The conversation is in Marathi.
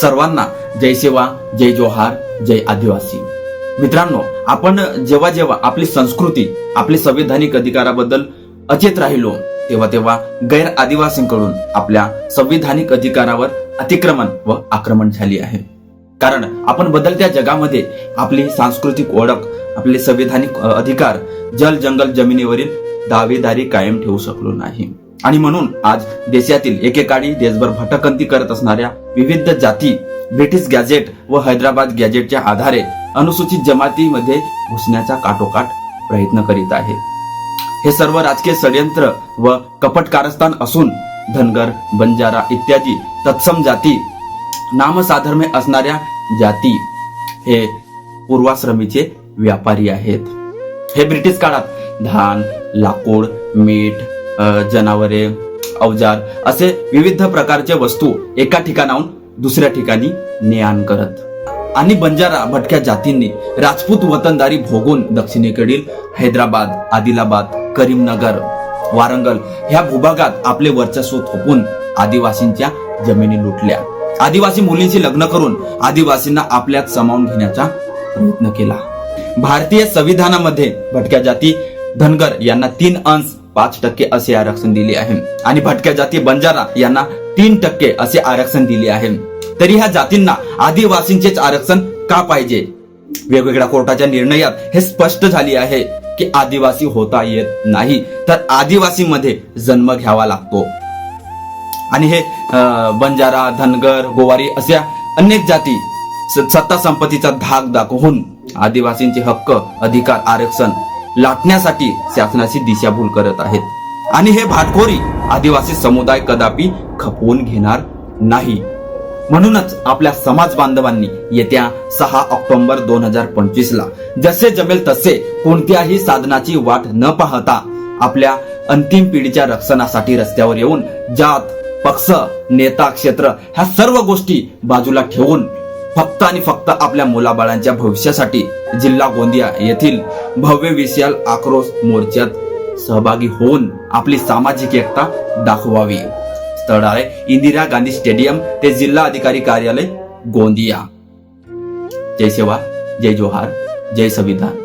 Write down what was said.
सर्वांना जय सेवा जय जोहार जय आदिवासी. मित्रांनो आपण जेव्हा जेव्हा आपली संस्कृती आपली संविधानिक अधिकाराबद्दल अचेत राहिलो तेव्हा तेव्हा गैर आदिवासींकडून आपल्या संविधानिक अधिकारावर अतिक्रमण व आक्रमण झाली आहे. कारण आपण बदलत्या जगामध्ये आपली सांस्कृतिक ओळख आपले संविधानिक अधिकार जल जंगल जमिनीवरील दावेदारी कायम ठेवू शकलो नाही. आणि म्हणून आज देशातील एकेकाळी देशभर भटकंती करत असणाऱ्या विविध जाती ब्रिटिश गॅजेट व हैदराबाद गॅजेटच्या आधारे अनुसूचित जमातीमध्ये घुसण्याचा काटोकाट प्रयत्न करीत आहे. हे सर्व राजकीय षडयंत्र व कपट कारस्थान असून धनगर बंजारा इत्यादी तत्सम जाती नामसाधर्म्य असणाऱ्या जाती हे पूर्वाश्रमीचे व्यापारी आहेत. हे ब्रिटिश काळात धान लाकूड मीठ जनावरे अवजार असे विविध प्रकारचे वस्तू एका ठिकाणाहून दुसऱ्या ठिकाणी ने आण करत. आणि बंजारा भटक्या जातींनी राजपूत वतनदारी भोगून दक्षिणेकडील हैदराबाद आदिलाबाद करीमनगर वारंगल ह्या भूभागात आपले वर्चस्व थोपून आदिवासींच्या जमिनी लुटल्या. आदिवासी मुलींशी लग्न करून आदिवासींना आपल्यात सामावून घेण्याचा प्रयत्न केला. भारतीय संविधानामध्ये भटक्या जाती धनगर यांना तीन अंश पाच टक्के असे आरक्षण दिले आहे. आणि भटक्या जाती बंजारा यांना तीन टक्के असे आरक्षण दिले आहे. तरी ह्या जातींना आदिवासींचेच आरक्षण का पाहिजे? वेगवेगळ्या कोर्टाच्या निर्णयात हे स्पष्ट झाले आहे की आदिवासी होता येत नाही तर आदिवासी मध्ये जन्म घ्यावा लागतो. आणि हे अं, बंजारा धनगर गोवारी अशा अनेक जाती सत्ता संपत्तीचा धाक दाखवून आदिवासींचे हक्क अधिकार आरक्षण लाटण्यासाठी शासनाची दिशाभूल करत आहेत. आणि हे भाटखोरी आदिवासी समुदाय कदापि खपवून घेणार नाही. म्हणूनच आपल्या समाज बांधवांनी येत्या सहा ऑक्टोबर दोन हजार पंचवीस ला जसे जमेल तसे कोणत्याही साधनाची वाट न पाहता आपल्या अंतिम पिढीच्या रक्षणासाठी रस्त्यावर येऊन जात पक्ष नेता क्षेत्र ह्या सर्व गोष्टी बाजूला ठेवून फक्त आणि फक्त आपल्या मुलाबाळांच्या भविष्यासाठी जिल्हा गोंदिया येथील भव्य विशाल आक्रोश मोर्चात सहभागी होऊन आपली सामाजिक एकता दाखवावी. स्थळ आहे इंदिरा गांधी स्टेडियम ते जिल्हा अधिकारी कार्यालय गोंदिया. जय सेवा जय जोहार जय संविधान.